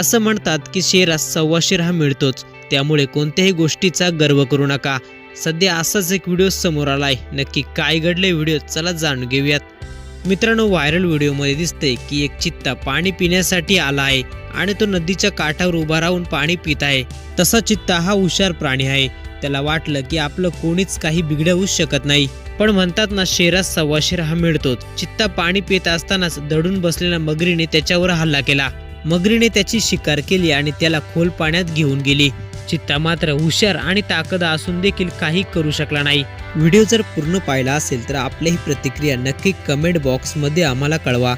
असं म्हणतात की शेरास सव्वा शेर हा मिळतोच. त्यामुळे कोणत्याही गोष्टीचा गर्व करू नका. सध्या असाच एक व्हिडिओ समोर आलाय. नक्की काय घडले व्हिडिओ चला जाणून घेऊयात. मित्रांनो व्हायरल व्हिडिओमध्ये दिसते की एक चित्ता पाणी पिण्यासाठी आला आहे आणि तो नदीच्या काठावर उभा राहून पाणी पित आहे. तसा चित्ता हा हुशार प्राणी आहे. त्याला वाटलं की आपलं कोणीच काही बिघडवूच शकत नाही. पण म्हणतात ना शेरास सव्वाशेर हा मिळतोच. चित्ता पाणी पित असतानाच दडून बसलेल्या मगरीने त्याच्यावर हल्ला केला. मगरीने त्याची शिकार केली आणि त्याला खोल पाण्यात घेऊन गेली. चित्ता मात्र हुशार आणि ताकद असून देखील काही करू शकला नाही. व्हिडिओ जर पूर्ण पाहिला असेल तर आपलीही प्रतिक्रिया नक्की कमेंट बॉक्समध्ये आम्हाला कळवा.